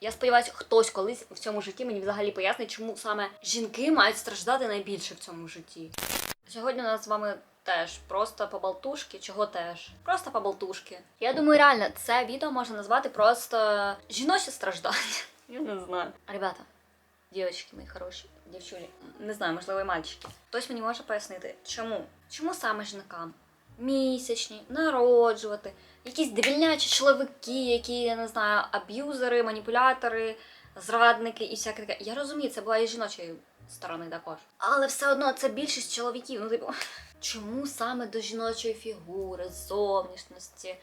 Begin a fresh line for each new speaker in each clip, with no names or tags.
Я сподіваюся, хтось колись в цьому житті мені взагалі пояснить, чому саме жінки мають страждати найбільше в цьому житті. Сьогодні у нас з вами теж просто побалтушки. Чого теж? Просто побалтушки. Я думаю, реально, це відео можна назвати просто жіноче страждання. Я не знаю. Ребята, дівчатки мої хороші, дівчулі, не знаю, можливо, і мальчики. Хтось мені може пояснити, чому? Чому саме жінкам? Місячні, народжувати, якісь девільнячі чоловіки, які, я не знаю, аб'юзери, маніпулятори, зрадники і всяке таке. Я розумію, це була і жіночої сторони також. Але все одно це більшість чоловіків. Ну, типу, чому саме до жіночої фігури, зовнішності,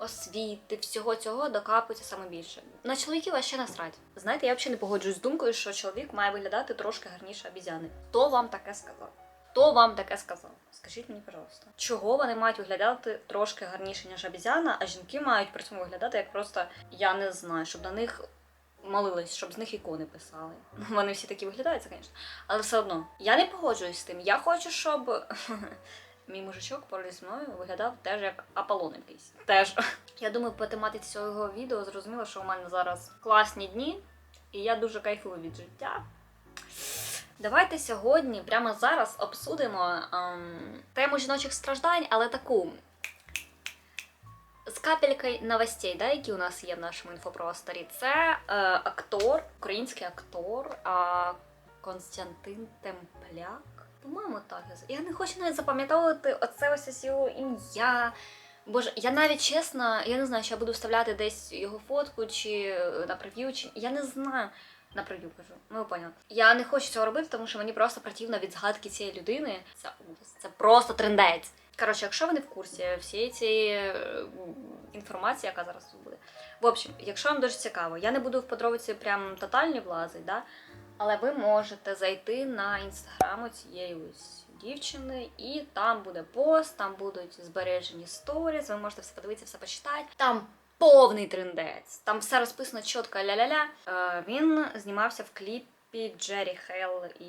освіти, всього цього докапується саме більше? На чоловіків ще насрать. Знаєте, я взагалі не погоджуюсь з думкою, що чоловік має виглядати трошки гарніше обізяни. Хто вам таке сказав? Хто вам таке сказав? Скажіть мені, пожалуйста. Чого вони мають виглядати трошки гарніше, ніж обізяна, а жінки мають при цьому виглядати як просто я не знаю, щоб на них молились, щоб з них ікони писали. Ну, Вони всі такі виглядають, звісно. Але все одно, я не погоджуюсь з тим. Я хочу, щоб мій мужичок поруч зі мною виглядав теж як Аполлон якийсь. Теж. Я думаю, по тематиці цього відео зрозуміло, що у мене зараз класні дні, і я дуже кайфую від життя. Давайте сьогодні, прямо зараз, обсудимо ем, тему жіночих страждань, але таку з капелькою новостей, да, які у нас є в нашому інфопросторі. Це е, актор, український актор е, Константин Темпляк. По-моєму, так. я не хочу навіть запам'ятовувати оце ось його ім'я. Боже, я навіть чесно, я не знаю, що я буду вставляти десь його фотку чи е, на прев'ю, чи я не знаю. На прев'ю кажу, ну поняли. Я не хочу цього робити, тому що мені просто противно від згадки цієї людини. Це це просто трендець. Коротше, якщо ви не в курсі всієї цієї е, інформації, яка зараз тут буде. В общем, якщо вам дуже цікаво, я не буду в подробиці прям тотальні влазити, да? але ви можете зайти на інстаграму цієї ось дівчини, і там буде пост, там будуть збережені сторіс, ви можете все подивитися, все почитати. Там повний трендець. Там все розписано чітко ля-ля-ля. Е, він знімався в кліпі Джері Хелл і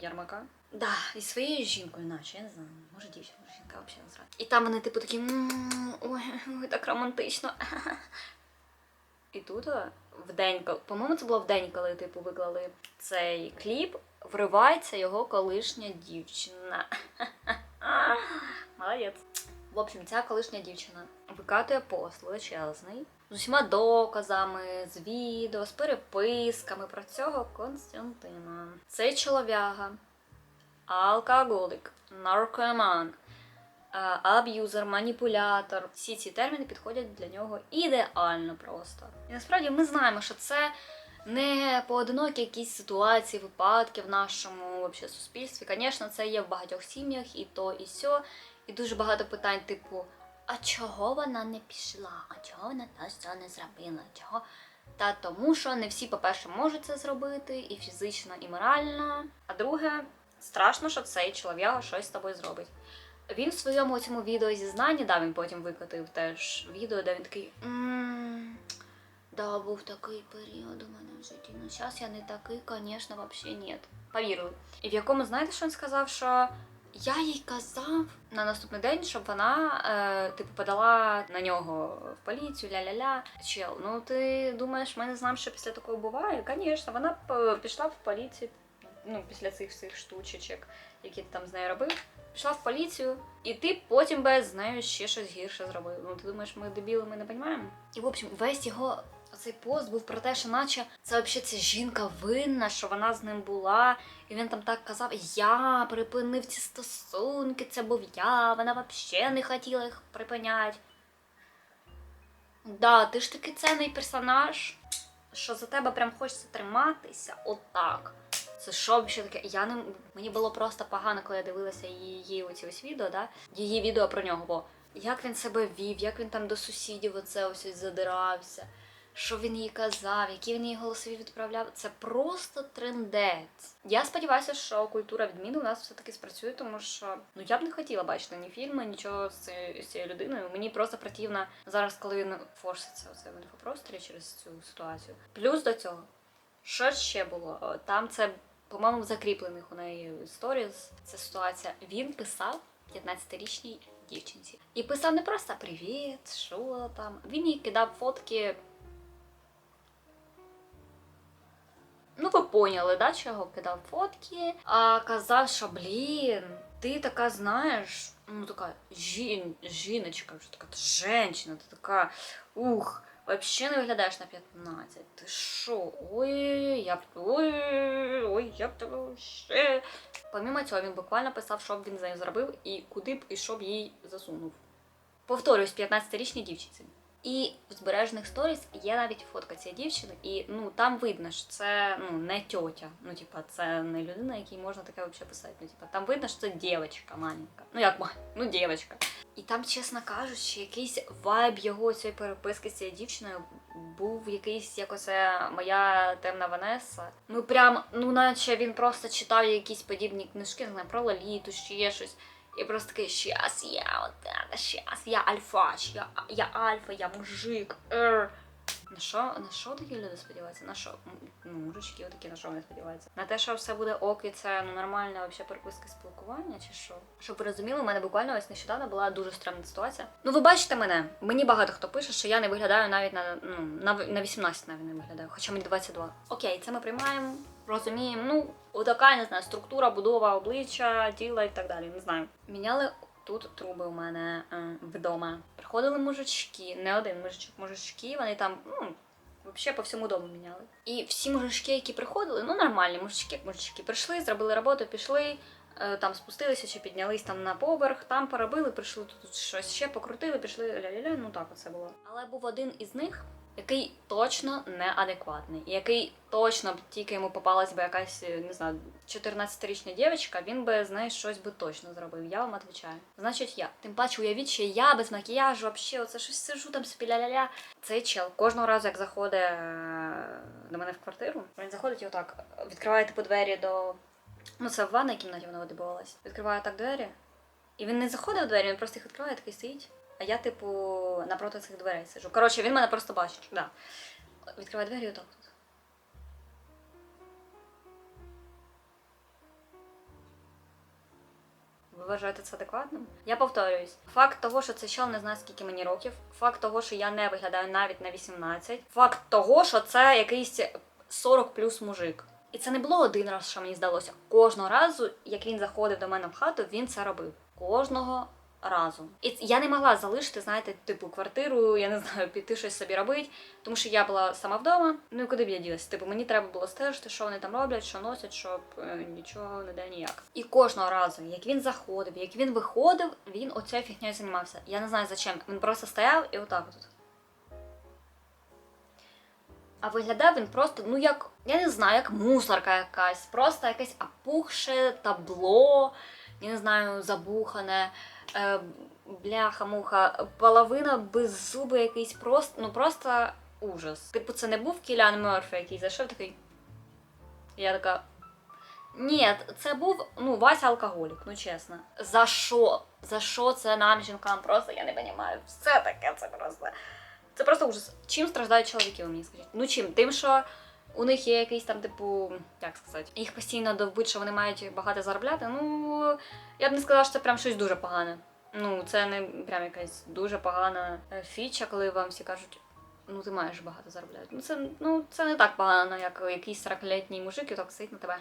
Ярмака. Да, і своєю жінкою, наче, я не знаю, може дівчина, може жінка взагалі не знаю. І там вони, типу, такі ой, ой, так романтично. І тут е, в день, по-моєму, це було в день, коли типу виклали цей кліп, вривається його колишня дівчина. Молодець. В общем, ця колишня дівчина викатує пост величезний з усіма доказами, з відео, з переписками про цього Константина. Цей чолов'яга, алкоголік, наркоман, аб'юзер, маніпулятор. Всі ці терміни підходять для нього ідеально просто. І насправді ми знаємо, що це не поодинокі якісь ситуації, випадки в нашому вообще, суспільстві. Звісно, це є в багатьох сім'ях, і то, і сьо. І дуже багато питань, типу, а чого вона не пішла? А чого вона що не зробила? Чого? Та тому, що не всі, по-перше, можуть це зробити, і фізично, і морально. А друге, страшно, що цей чоловік щось з тобою зробить. Він в своєму цьому відео зізнанні, да, він потім викотив теж відео, де він такий. Да, був такий період у мене в житті. Ну, зараз я не такий, звісно, взагалі ні. Повірили. І в якому, знаєте, що він сказав, що я їй казав на наступний день, щоб вона е, типу подала на нього в поліцію, ля-ля-ля. Чел, ну ти думаєш, ми не знаємо, що після такого буває? Звісно, вона пішла в поліцію, ну, після цих всіх штучечок, які ти там з нею робив. Пішла в поліцію, і ти потім би з нею ще щось гірше зробив. Ну ти думаєш, ми дебіли, ми не розуміємо? І в общем, весь його цей пост був про те, що наче це взагалі ця жінка винна, що вона з ним була. І він там так казав: Я припинив ці стосунки, це був я, вона взагалі не хотіла їх припиняти. Да, ти ж таки цінний персонаж, що за тебе прям хочеться триматися отак. Це що ще таке? Я не мені було просто погано, коли я дивилася її оці ось відео, да? її відео про нього. Бо як він себе вів, як він там до сусідів оце ось задирався, що він їй казав, які він їй голосові відправляв. Це просто трендець. Я сподіваюся, що культура відміни у нас все-таки спрацює, тому що ну я б не хотіла бачити ні фільми, нічого з цією, людиною. Мені просто противно зараз, коли він форситься оце в інфопросторі через цю ситуацію. Плюс до цього, що ще було? Там це, по-моєму, закріплених у неї сторіс. Ця ситуація. Він писав 15-річній дівчинці. І писав не просто привіт, що там. Він їй кидав фотки поняли, да, чого кидав фотки, а казав, що блін, ти така знаєш, ну така жін, жіночка, вже така женщина, ти така ух. Вообще не виглядаєш на 15. Ти що? Ой, я б ой, ой, я б тебе ще. Помімо цього, він буквально писав, що б він з нею зробив і куди б і що б їй засунув. Повторюсь, 15-річній дівчинці. І в збережених сторіс є навіть фотка цієї дівчини, і ну там видно, що це ну не тьотя. Ну, типа, це не людина, якій можна таке взагалі писати. Ну, типа, там видно, що це дівчинка маленька. Ну як ма- ну дівчинка. І там, чесно кажучи, якийсь вайб його цієї переписки з цією дівчиною був якийсь, як оце моя темна Ванеса. Ну прям, ну наче він просто читав якісь подібні книжки, не знаю, про Лоліту, ще є щось. І просто такий, щас я, от это, щас, я альфач, я, я альфа, я мужик. Ер. На що, на що такі люди сподіваються? На що? Ну, мужички отакі на що вони сподіваються? На те, що все буде ок, і це ну, нормальна вообще переписка спілкування, чи що? Щоб ви розуміли, у мене буквально ось нещодавно була дуже стрімна ситуація. Ну, ви бачите мене. Мені багато хто пише, що я не виглядаю навіть на, ну, на, на 18 навіть не виглядаю, хоча мені 22. Окей, це ми приймаємо, розуміємо. Ну, отака, не знаю, структура, будова обличчя, тіла і так далі. Не знаю. Міняли тут труби у мене е, вдома. Приходили мужички, не один мужичок, мужички, вони там, ну. Взагалі по всьому дому міняли. І всі мужички, які приходили, ну нормальні мужички, як мужички, прийшли, зробили роботу, пішли, е, там спустилися чи піднялись там на поверх, там поробили, прийшли тут щось ще покрутили, пішли ля-ля-ля, ну так оце було. Але був один із них, який точно неадекватний, який точно б тільки йому попалась би якась, е, не знаю, 14-річна дівчинка, він би з нею щось би точно зробив. Я вам відповідаю. Значить, я. Тим паче, уявіть, що я без макіяжу, вообще, оце щось сижу там собі ля-ля-ля. Цей чел кожного разу, як заходить е, до мене в квартиру, він заходить і отак, відкриває типу двері до. Ну, це в ванній кімнаті вона відбувалась. Відкриває так двері. І він не заходить в двері, він просто їх відкриває, такий стоїть. А я, типу, напроти цих дверей сижу. Коротше, він мене просто бачить. Да. Відкриває двері і отак тут. Ви вважаєте це адекватним? Я повторююсь. Факт того, що це чел не знає, скільки мені років. Факт того, що я не виглядаю навіть на 18. Факт того, що це якийсь 40 плюс мужик. І це не було один раз, що мені здалося. Кожного разу, як він заходив до мене в хату, він це робив. Кожного разу. І я не могла залишити, знаєте, типу квартиру, я не знаю, піти щось собі робити, тому що я була сама вдома. Ну і куди б я ділася? Типу, мені треба було стежити, що вони там роблять, що носять, щоб е, нічого не де ніяк. І кожного разу, як він заходив, як він виходив, він оцею фігньою займався. Я не знаю зачем. Він просто стояв і отак от. А виглядав він просто, ну як, я не знаю, як мусорка якась, просто якесь опухше табло, я не знаю, забухане, е, бляха-муха, половина без зуби якийсь просто, ну просто ужас. Типу, це не був Кілян Мерфі, який зайшов такий. Я така. Ні, це був ну, Вася алкоголік, ну чесно. За що? За що це нам, жінкам? Просто я не розумію. Все таке, це просто. Це просто ужас. Чим страждають чоловіки, ви мені скажіть? Ну чим? Тим, що у них є якийсь там, типу, як сказати, їх постійно довбуть, що вони мають багато заробляти. Ну, я б не сказала, що це прям щось дуже погане. Ну, це не прям якась дуже погана е, фіча, коли вам всі кажуть. Ну, ти маєш багато заробляти. Ну, це, ну, це не так погано, як якийсь 40-літній мужик і так сидить на тебе.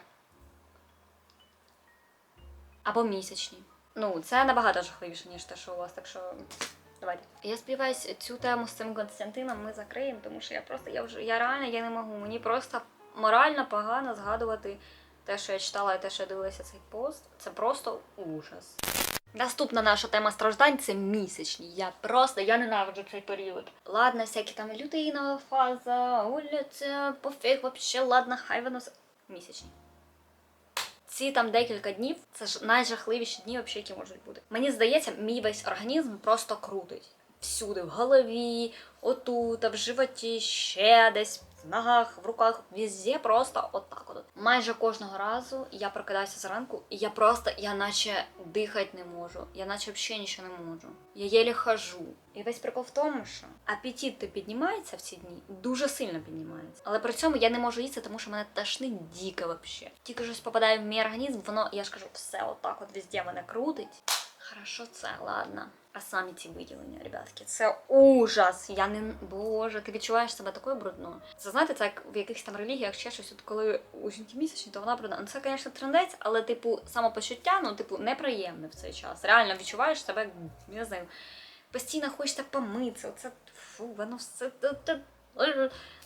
Або місячні. Ну, це набагато жахливіше, ніж те, що у вас, так що. Давайте. Я сподіваюся, цю тему з цим Константином ми закриємо, тому що я просто я вже я реально я не можу. Мені просто морально погано згадувати те, що я читала, і те, що я дивилася цей пост. Це просто ужас. Наступна наша тема страждань це місячні. Я просто я ненавиджу цей період. Ладно, всякі там людина, фаза, вулиця, пофіг, вообще, ладно, хай воно місячні. Ці там декілька днів це ж найжахливіші дні, взагалі, які можуть бути. Мені здається, мій весь організм просто крутить. Всюди, в голові, отут, в животі, ще десь, в ногах, в руках, везде просто отак от. Майже кожного разу я прокидаюся зранку, і я просто, я наче дихати не можу. Я наче взагалі нічого не можу. Я єлі хожу. І весь прикол в тому, що апетит то піднімається в ці дні, дуже сильно піднімається. Але при цьому я не можу їсти, тому що мене тошнить дико вообще. Тільки щось попадає в мій організм, воно, я ж кажу, все отак от везде мене крутить. Хорошо, це ладно. А самі ці виділення, ребятки, це ужас. Я не боже, ти відчуваєш себе такою брудною. Це знаєте, це як в якихось там релігіях ще щось, от коли у жінки місячні, то вона брудна. Ну це, звісно, трендець, але типу самопочуття, ну типу, неприємне в цей час. Реально відчуваєш себе, не знаю, постійно хочеться помитися. Оце фу, воно все.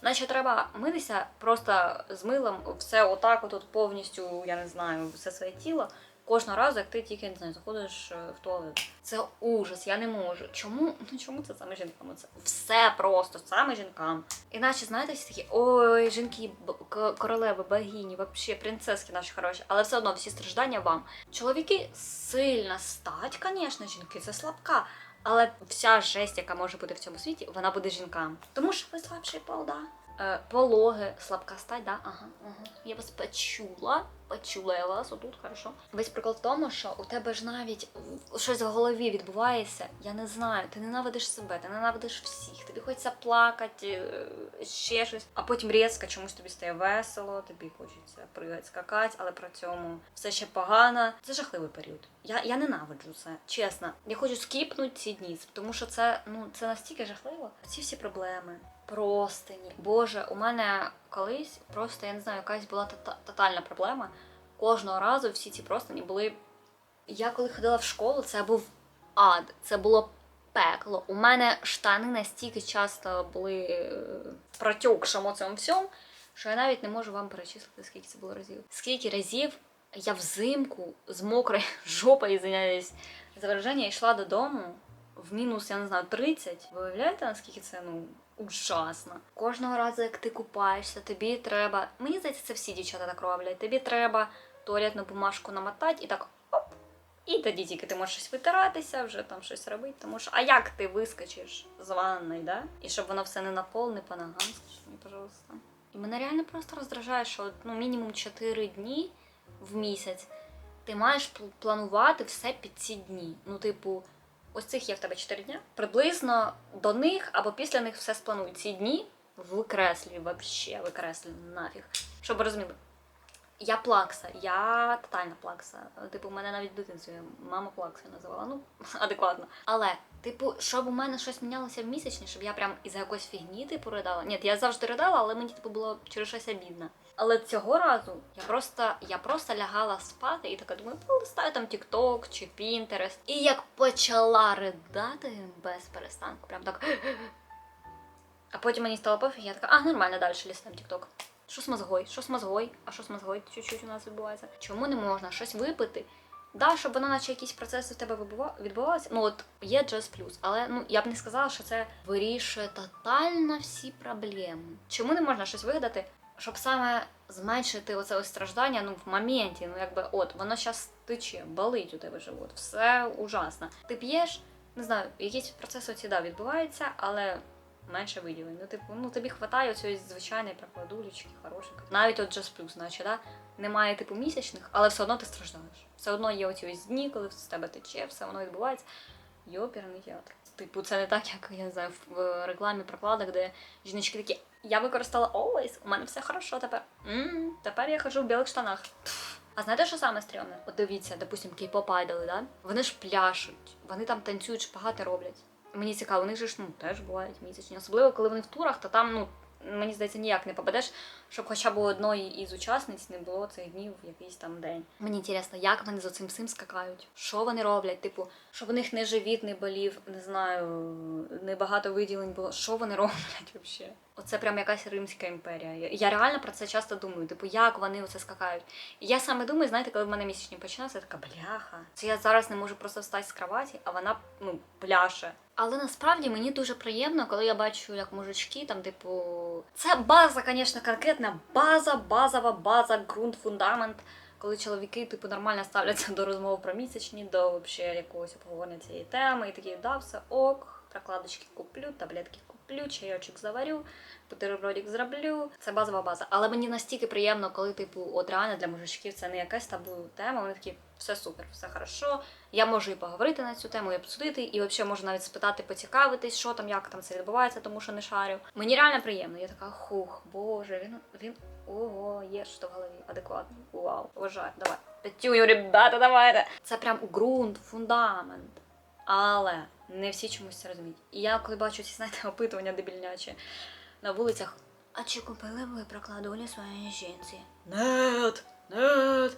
Наче треба митися просто з милом, все отак, от, от повністю, я не знаю, все своє тіло. Кожного разу, як ти тільки не знаю, заходиш е, в туалет. Це ужас, я не можу. Чому? Ну чому це саме жінкам? Це все просто саме жінкам. Іначе, знаєте, всі такі ой, жінки, королеви, богині, вообще принцески наші хороші, але все одно всі страждання вам. Чоловіки сильна стать, звісно, жінки, це слабка. Але вся жесть, яка може бути в цьому світі, вона буде жінкам. Тому що ви слабший пол, да. Е, пологи, слабка стать, да? Ага, ага. Я вас почула, почула я вас отут, хорошо. Весь прикол в тому, що у тебе ж навіть щось в голові відбувається, я не знаю, ти ненавидиш себе, ти ненавидиш всіх, тобі хочеться плакати, е, ще щось, а потім різко чомусь тобі стає весело, тобі хочеться пригати, скакати, але при цьому все ще погано. Це жахливий період. Я, я ненавиджу це, чесно. Я хочу скіпнути ці дні, тому що це, ну, це настільки жахливо. Ці всі проблеми. Простині. Боже, у мене колись просто, я не знаю, якась була тота- тотальна проблема. Кожного разу всі ці простині були. Я коли ходила в школу, це був ад, це було пекло. У мене штани настільки часто були е, в протюкшому цьому всьому, що я навіть не можу вам перечислити, скільки це було разів. Скільки разів я взимку з мокрою жопою, извиняюсь, за вираження, йшла додому в мінус, я не знаю, 30. Ви уявляєте, наскільки це ну ужасно? Кожного разу, як ти купаєшся, тобі треба. Мені здається, це всі дівчата так роблять. Тобі треба туалетну бумажку намотати і так оп. І тоді тільки ти можеш щось витиратися, вже там щось робити. Тому що, а як ти вискочиш з ванної, да? І щоб воно все не на пол, не по ногам, скажи мені, пожалуйста. І мене реально просто роздражає, що ну, мінімум 4 дні в місяць ти маєш пл- планувати все під ці дні. Ну, типу, ось цих є в тебе 4 дня. Приблизно до них або після них все сплануй. Ці дні викреслюй, вообще викреслюй нафіг. Щоб ви розуміли. Я плакса, я тотальна плакса. Типу, мене навіть в мама плакса називала. Ну, адекватно. Але, типу, щоб у мене щось мінялося в місячні, щоб я прям із-за якоїсь фігні типу ридала. Ні, я завжди ридала, але мені типу було через щось обідно. Але цього разу я просто, я просто лягала спати і така думаю, полистаю там TikTok чи Pinterest. І як почала ридати без перестанку, прям так. А потім мені стало пофіг, я така, а нормально, далі лістаємо TikTok. Що з мозгою? Що з мозгою? А що з мозгою? Чуть-чуть у нас відбувається. Чому не можна щось випити? Да, щоб вона наче якісь процеси в тебе відбувалися. Ну от є Джаз Плюс, але ну я б не сказала, що це вирішує тотально всі проблеми. Чому не можна щось вигадати, щоб саме зменшити оце ось страждання ну в моменті, ну якби от воно зараз тече, болить у тебе живот, все ужасно. Ти п'єш, не знаю, якісь процеси оці да, відбуваються, але менше виділень. Ну, типу, ну тобі хватає цієї звичайної прокладулечки, хорошенької. Навіть от Just Plus, наче, да? немає типу місячних, але все одно ти страждаєш. Все одно є оці ось дні, коли з тебе тече, все воно відбувається. Йоперний театр. Типу, це не так, як я не знаю, в рекламі прокладок, де жіночки такі. Я використала Always, у мене все хорошо тепер. м тепер я хожу в білих штанах. А знаєте, що саме стрьомне? От дивіться, допустим, кей-поп айдоли, да? Вони ж пляшуть, вони там танцюють, шпагати роблять. Мені цікаво, у них же ж ну теж бувають місячні. Особливо, коли вони в турах, то там, ну, мені здається, ніяк не попадеш, щоб хоча б у одної із учасниць не було цих днів в якийсь там день. Мені цікаво, як вони за цим всім скакають, що вони роблять, типу, щоб у них не живіт не болів, не знаю, не багато виділень було. Що вони роблять взагалі? Оце прям якась Римська імперія. Я- реально про це часто думаю. Типу, як вони оце скакають. І я саме думаю, знаєте, коли в мене місячні починаються, я така бляха. Це я зараз не можу просто встати з кроваті, а вона ну пляше. Але насправді мені дуже приємно, коли я бачу, як мужички там, типу, це база, звісно, конкретна база, базова база, ґрунт, фундамент. Коли чоловіки типу нормально ставляться до розмов про місячні, до якогось обговорення цієї теми, і такі, да, все ок, прокладочки куплю, таблетки куплю, чайочок заварю, бутербродик зроблю. Це базова база. Але мені настільки приємно, коли, типу, от реально для мужичків це не якась табу тема. Вони такі, все супер, все хорошо. Я можу і поговорити на цю тему, і обсудити, і взагалі можу навіть спитати, поцікавитись, що там, як там це відбувається, тому що не шарю. Мені реально приємно. Я така, хух, боже, він він ого, є що в голові, адекватно. Вау, вважаю, давай. П'ятюню, ребята, давайте. Це прям ґрунт, фундамент. Але не всі чомусь це розуміють. І я коли бачу ці, знаєте, опитування дебільнячі на вулицях. А чи купили ви прокладулі своїй жінці? Нет, нет.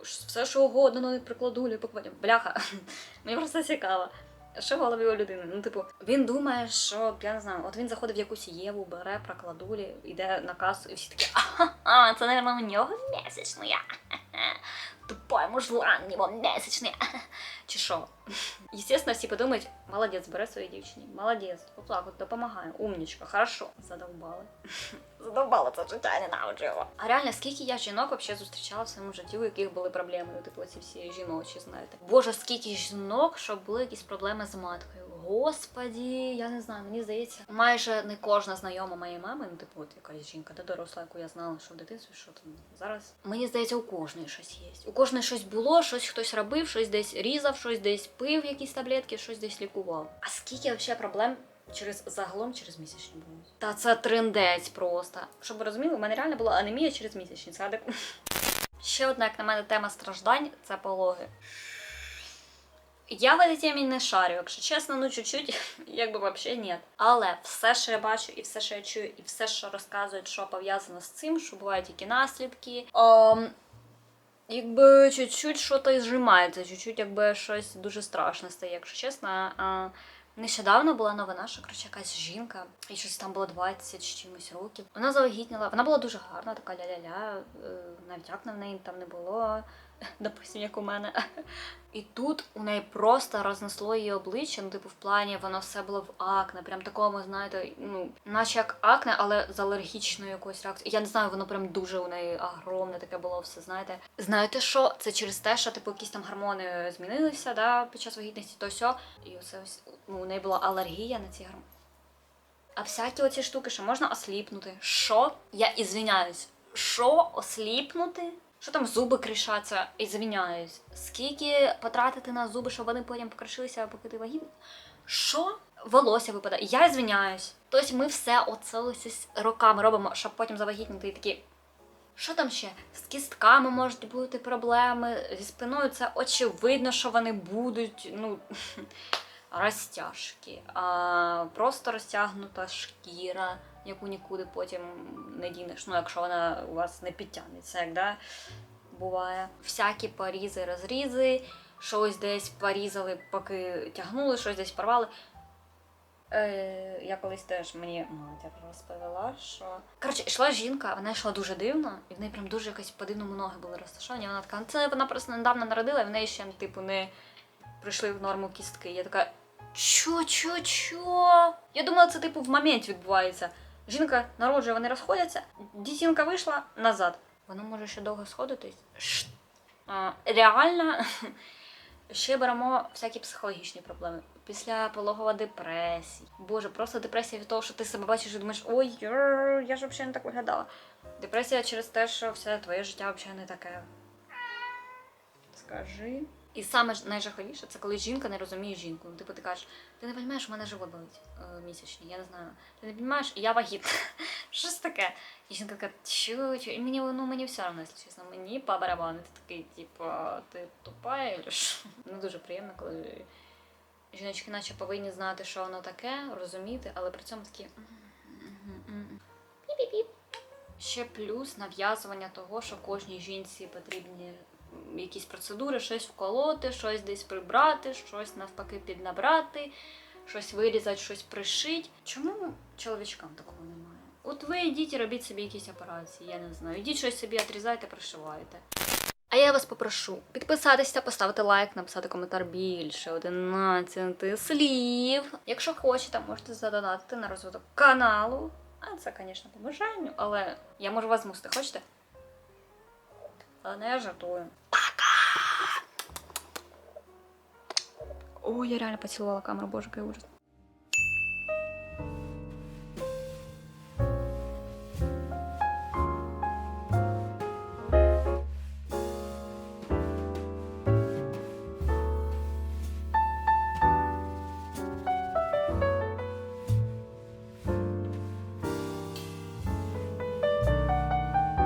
Все, що угодно, ну, навіть прикладулі, покладі. Бляха. Мені просто цікаво. Що в голові у людини? Ну, типу, він думає, що я не знаю, от він заходить в якусь єву, бере прокладулі, йде на касу, і всі такі, ага, це, мабуть, у нього місячний. Тупой мужлан, у нього місячний. Чи що? Естественно, всі подумають, молодець, бере своїй дівчині, молодець, поплакав, допомагає, умнічка, хорошо. Задовбали. Задовбало це життя, ненавиджу його. А реально, скільки я жінок взагалі зустрічала в своєму житті, у яких були проблеми, ну, типу ці всі жіночі, знаєте. Боже, скільки жінок, щоб були якісь проблеми з маткою. Господі, я не знаю, мені здається, майже не кожна знайома моєї мами, ну типу, от якась жінка, де доросла, яку я знала, що в дитинстві, що там зараз. Мені здається, у кожної щось є. У кожної щось було, щось хтось робив, щось десь різав, щось десь пив, якісь таблетки, щось десь лікував. А скільки взагалі проблем через загалом через місячні будуть? Та це трендець просто. Щоб ви розуміли, у мене реально була анемія через місячні. Це адек... Ще одна, як на мене, тема страждань це пологи. Я в этой темі не шарю, якщо чесно, ну чуть-чуть, якби взагалі ні. Але все, що я бачу, і все, що я чую, і все, що розказують, що пов'язано з цим, що бувають які наслідки. ем, якби чуть-чуть щось зжимається, чуть-чуть якби щось дуже страшне стає, якщо чесно. А, нещодавно була новина, що коротше, якась жінка, і щось там було 20 з чимось років. Вона завагітніла, вона була дуже гарна, така ля-ля-ля, е, навіть акне в неї там не було, допустим, як у мене. І тут у неї просто рознесло її обличчя, ну, типу, в плані воно все було в акне, прям такому, знаєте, ну, наче як акне, але з алергічною якоюсь реакцією. Я не знаю, воно прям дуже у неї огромне таке було все, знаєте. Знаєте що? Це через те, що типу якісь там гормони змінилися да, під час вагітності, то сьо. І оце ось ну, у неї була алергія на ці гормони. А всякі оці штуки, що можна осліпнути. Що? Я ізвиняюсь. Що осліпнути? Що там зуби кришаться? І звиняюсь. Скільки потратити на зуби, щоб вони потім покришилися, поки ти вагітна? Що? Волосся випадає. Я звиняюсь. Тобто ми все оце роками робимо, щоб потім завагітніти і такі. Що там ще? З кістками можуть бути проблеми, зі спиною це очевидно, що вони будуть. Ну, розтяжки, а просто розтягнута шкіра, яку нікуди потім не дінеш. Ну, якщо вона у вас не підтягнеться, як да? буває. Всякі порізи, розрізи, щось десь порізали, поки тягнули, щось десь порвали. Е, я колись теж мені мати розповіла, що. Коротше, йшла жінка, вона йшла дуже дивно, і в неї прям дуже якось по-дивному ноги були розташовані. Вона така, «Ну, це вона просто недавно народила, і в неї ще, типу, не прийшли в норму кістки. Я така. Чо, чо, чо? Я думала, це типу в моменті відбувається. Жінка народжує, вони розходяться, дитинка вийшла назад. Воно може ще довго сходитись. Ш- А, реально, ще беремо всякі психологічні проблеми. Після пологова депресія. Боже, просто депресія від того, що ти себе бачиш і думаєш, ой, я ж взагалі не так виглядала. Депресія через те, що все твоє життя взагалі не таке. Скажи. І саме найжахливіше це коли жінка не розуміє жінку. Ну, типу, ти кажеш, ти не розумієш, у мене живот болить е, місячний, я не знаю. Ти не розумієш, я вагітна. Щось таке. І жінка така, чу, чу. І мені, ну, мені все одно, якщо чесно, мені по барабану. Ти такий, типу, ти тупа, чи? Ну, дуже приємно, коли жіночки наче повинні знати, що воно таке, розуміти, але при цьому такі. Ще плюс нав'язування того, що кожній жінці потрібні якісь процедури, щось вколоти, щось десь прибрати, щось навпаки піднабрати, щось вирізати, щось пришити. Чому чоловічкам такого немає? От ви йдіть і робіть собі якісь операції, я не знаю. Йдіть щось собі отрізайте, пришивайте. А я вас попрошу підписатися, поставити лайк, написати коментар більше 11 слів. Якщо хочете, можете задонатити на розвиток каналу. А це, звісно, по бажанню, але я можу вас змусити. Хочете? Але не я жартую. Пока! О, я реально поцеловала камеру, боже, какой ужас.